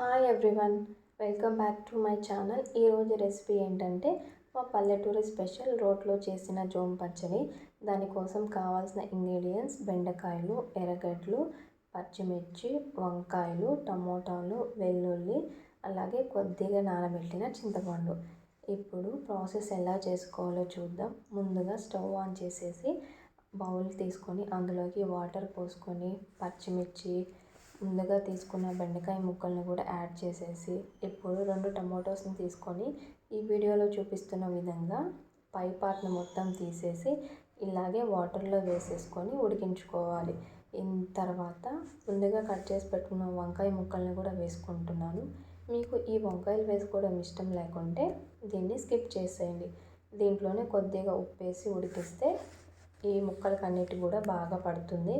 Hi everyone welcome back to my channel ఈరోజు recipe ఏంటంటే మా పల్లెటూరి స్పెషల్ రోట్లో చేసిన జోమ్ పచ్చడి. దానికోసం కావాల్సిన ఇంగ్రీడియంట్స్ బెండకాయలు ఎర్రగడ్డలు పచ్చిమిర్చి వంకాయలు టమోటాలు వెల్లుల్లి అలాగే కొద్దిగా నానబెట్టిన చింతపండు. ఇప్పుడు ప్రాసెస్ ఎలా చేసుకోవాలో చూద్దాం. ముందుగా స్టవ్ ఆన్ చేసేసి బౌల్ తీసుకొని అందులోకి వాటర్ పోసుకొని పచ్చిమిర్చి ముందుగా తీసుకున్న బెండకాయ ముక్కల్ని కూడా యాడ్ చేసేసి ఇప్పుడు రెండు టమాటోస్ని తీసుకొని ఈ వీడియోలో చూపిస్తున్న విధంగా పై పార్ట్ని మొత్తం తీసేసి ఇలాగే వాటర్లో వేసేసుకొని ఉడికించుకోవాలి. తర్వాత ముందుగా కట్ చేసి పెట్టుకున్న వంకాయ ముక్కల్ని కూడా వేసుకుంటున్నాను. మీకు ఈ వంకాయలు వేసుకోవడం ఇష్టం లేకుంటే దీన్ని స్కిప్ చేసేయండి. దీంట్లోనే కొద్దిగా ఉప్పు వేసి ఉడికిస్తే ఈ ముక్కలకి అన్నిటి కూడా బాగా పడుతుంది.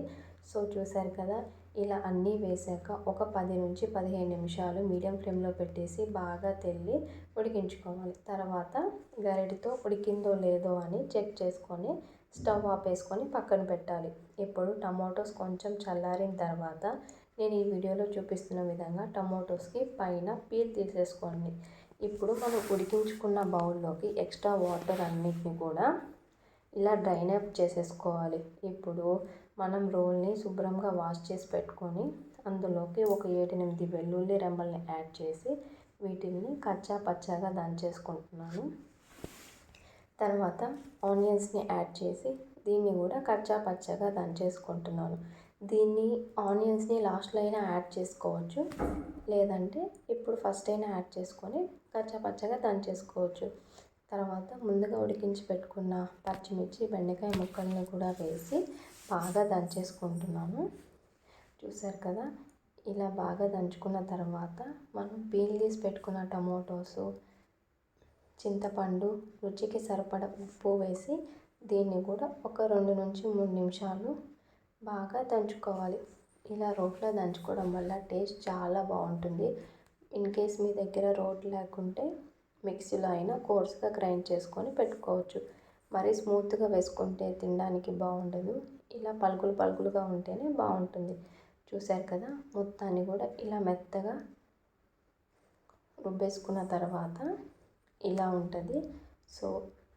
సో చూసారు కదా ఇలా అన్నీ వేసాక ఒక పది నుంచి పదిహేను నిమిషాలు మీడియం ఫ్లేమ్లో పెట్టేసి బాగా తెల్లి ఉడికించుకోవాలి. తర్వాత గరిటతో ఉడికిందో లేదో అని చెక్ చేసుకొని స్టవ్ ఆపేసుకొని పక్కన పెట్టాలి. ఇప్పుడు టమాటోస్ కొంచెం చల్లారిన తర్వాత నేను ఈ వీడియోలో చూపిస్తున్న విధంగా టమాటోస్కి పైన పీల్ తీసేసుకోండి. ఇప్పుడు మనం ఉడికించుకున్న బౌల్లోకి ఎక్స్ట్రా వాటర్ అన్నిటిని కూడా ఇలా డ్రైన్ అప్ చేసేసుకోవాలి. ఇప్పుడు మనం రోల్ని శుభ్రంగా వాష్ చేసి పెట్టుకొని అందులోకి ఒక ఏడెనిమిది వెల్లుల్లి రెమ్మల్ని యాడ్ చేసి వీటిని కచ్చా పచ్చాగా దంచేసుకుంటున్నాను. తర్వాత ఆనియన్స్ని యాడ్ చేసి దీన్ని కూడా కచ్చా పచ్చగా దంచేసుకుంటున్నాను. దీన్ని ఆనియన్స్ని లాస్ట్లో అయినా యాడ్ చేసుకోవచ్చు. లేదంటే ఇప్పుడు ఫస్ట్ అయినా యాడ్ చేసుకొని కచ్చా పచ్చగా దంచేసుకోవచ్చు. తర్వాత ముందుగా ఉడికించి పెట్టుకున్న పచ్చిమిర్చి బెండకాయ ముక్కల్ని కూడా వేసి బాగా దంచేసుకుంటున్నాను. చూసారు కదా? ఇలా బాగా దంచుకున్న తర్వాత మనం పీల్ తీసి పెట్టుకున్న టమోటోస్ చింతపండు రుచికి సరిపడ ఉప్పు వేసి దీన్ని కూడా ఒక రెండు నుంచి మూడు నిమిషాలు బాగా దంచుకోవాలి. ఇలా రోట్లో దంచుకోవడం వల్ల టేస్ట్ చాలా బాగుంటుంది. ఇన్ కేస్ మీ దగ్గర రోట్ లేకుంటే మిక్సీలో అయినా కోర్స్గా గ్రైండ్ చేసుకొని పెట్టుకోవచ్చు. మరీ స్మూత్గా వేసుకుంటే తినడానికి బాగుండదు. ఇలా పలుకులు పలుకులుగా ఉంటేనే బాగుంటుంది. చూశారు కదా మొత్తాన్ని కూడా ఇలా మెత్తగా రుబ్బేసుకున్న తర్వాత ఇలా ఉంటుంది. సో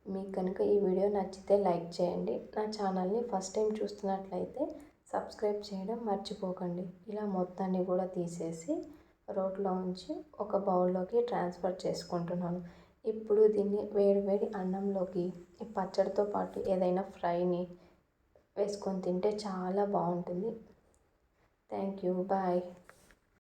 మీకు కనుక ఈ వీడియో నచ్చితే లైక్ చేయండి. నా ఛానల్ని ఫస్ట్ టైం చూస్తున్నట్లయితే సబ్స్క్రైబ్ చేయడం మర్చిపోకండి. ఇలా మొత్తాన్ని కూడా తీసేసి రోట్లో ఉంచి ఒక బౌల్లోకి ట్రాన్స్ఫర్ చేసుకుంటున్నాను. ఇప్పుడు దీన్ని వేడి వేడి అన్నంలోకి పచ్చడితో పాటు ఏదైనా ఫ్రైని వేసుకొని తింటే చాలా బాగుంటుంది. Thank you. బాయ్.